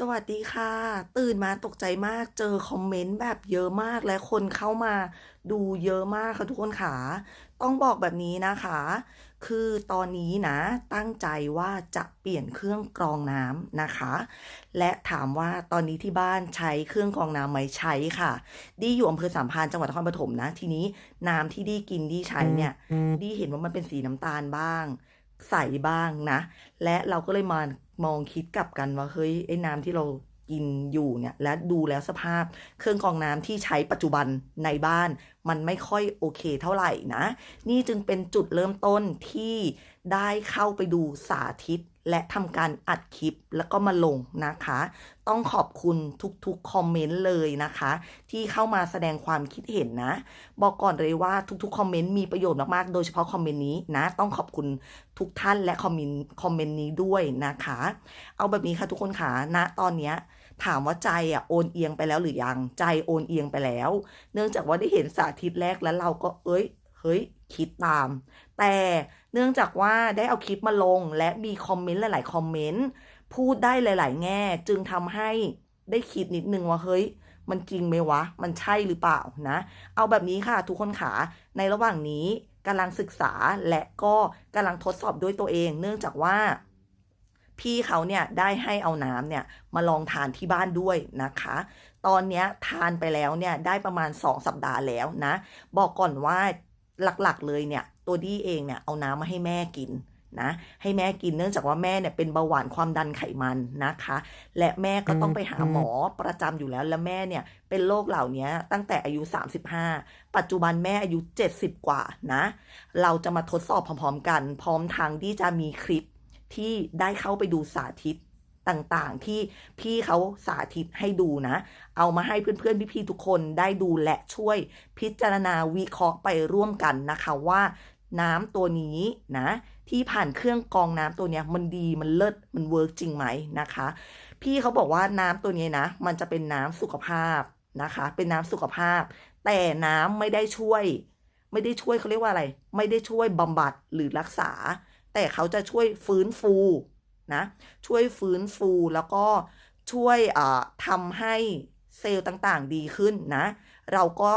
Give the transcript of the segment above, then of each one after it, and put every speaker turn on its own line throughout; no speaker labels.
สวัสดีค่ะ ตื่นมาตกใจมากเจอคอมเมนต์แบบเยอะมากและคนเข้ามาดูเยอะมากค่ะทุกคนค่ะต้องบอกแบบนี้นะคะ คือตอนนี้นะตั้งใจว่าจะเปลี่ยนเครื่องกรองน้ำนะคะ และถามว่าตอนนี้ที่บ้านใช้เครื่องกรองน้ำไหมใช้ค่ะ ดีอยู่อำเภอสามพรานจังหวัดนครปฐมนะ ทีนี้น้ำที่ดีกินดีใช้เนี่ย ดีเห็นว่ามันเป็นสีน้ำตาลบ้าง ใสบ้างนะ และเราก็เลยมา มองคิดกลับกันว่าเฮ้ยไอ้น้ำที่เรากินอยู่เนี่ยและดูแล้วสภาพเครื่องกรองน้ำที่ใช้ปัจจุบันในบ้าน มันไม่ค่อยโอเคเท่าไหร่นะ นี่จึงเป็นจุดเริ่มต้นที่ได้เข้าไปดูสาธิต และทำการอัดคลิปแล้วก็มาลงนะคะ ต้องขอบคุณทุกๆคอมเมนต์เลยนะคะ ที่เข้ามาแสดงความคิดเห็นนะ บอกก่อนเลยว่าทุกๆคอมเมนต์มีประโยชน์มากๆ โดยเฉพาะคอมเมนต์นี้นะ ต้องขอบคุณทุกท่านและคอมเมนต์คอมเมนต์นี้ด้วยนะคะ เอาแบบนี้ค่ะทุกคนค่ะณตอนเนี้ยถามว่าใจอะโอนเอียงไปแล้วหรือยังใจโอนเอียงไปแล้ว เนื่องจากว่าได้เห็นสาธิตแรกแล้วเราก็เอ้ย ฮ้ยคิดตาม แต่เนื่องจากว่าได้เอาคลิปมาลงและมีคอมเมนต์หลาย ๆ คอมเมนต์พูดได้หลาย ๆ แง่ จึงทำให้ได้คิดนิดนึงว่าเฮ้ย มันจริงไหมวะ มันใช่หรือเปล่านะ เอาแบบนี้ค่ะทุกคนขาในระหว่างนี้กำลังศึกษาและก็กำลังทดสอบด้วยตัวเอง เนื่องจากว่าพี่เขาเนี่ยได้ให้เอาน้ำเนี่ยมาลองทานที่บ้านด้วยนะคะ ตอนนี้ทานไปแล้วเนี่ยได้ประมาณ 2 สัปดาห์แล้วนะ บอกก่อนว่า หลักๆ เลยเนี่ย ตัวดี้เองเนี่ยเอาน้ำมาให้แม่กินนะให้แม่กินเนื่องจากว่าแม่เนี่ยเป็นเบาหวานความดันไขมันนะคะ และแม่ก็ต้องไปหาหมอประจำอยู่แล้ว และแม่เนี่ยเป็นโรคเหล่านี้ตั้งแต่อายุ 35 ปัจจุบันแม่อายุ 70 กว่านะ เราจะมาทดสอบพร้อมๆกัน พร้อมทางที่จะมีคลิปที่ได้เข้าไปดูสาธิต ต่างๆ ที่พี่เขาสาธิตให้ดูนะ เอามาให้เพื่อนๆ พี่ๆทุกคนได้ดูและช่วยพิจารณาวิเคราะห์ไปร่วมกันนะคะว่า น้ำตัวนี้นะ ที่ผ่านเครื่องกรองน้ำตัวนี้มันดีมันเลิศมันเวิร์กจริงไหมนะคะ พี่เขาบอกว่าน้ำตัวนี้นะ มันจะเป็นน้ำสุขภาพนะคะ เป็นน้ำสุขภาพ แต่น้ำไม่ได้ช่วย ไม่ได้ช่วยเขาเรียกว่าอะไร ไม่ได้ช่วยบำบัดหรือรักษา แต่เขาจะช่วยฟื้นฟู นะช่วยฟื้นฟูแล้วก็ช่วยทำให้เซลล์ต่างๆดีขึ้นนะ เราก็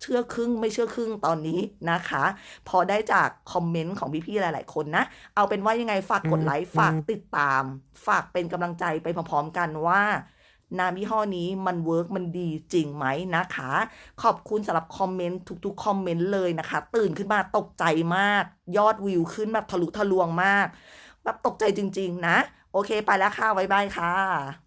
เชื่อครึ่งไม่เชื่อครึ่งตอนนี้นะคะ พอได้จากคอมเมนต์ของพี่ๆหลาย ๆ คนนะ เอาเป็นว่ายังไงฝากกดไลค์ฝากติดตาม ฝากเป็นกำลังใจไปพร้อมๆกันว่าน้ำยี่ห้อนี้มันเวิร์กมันดีจริงไหมนะคะ ขอบคุณสำหรับคอมเมนต์ทุกๆคอมเมนต์เลยนะคะ ตื่นขึ้นมาตกใจมาก ยอดวิวขึ้นแบบทะลุทะลวงมาก แบบตกใจจริง ๆ นะ โอเคไปแล้วค่ะบ๊ายบายค่ะ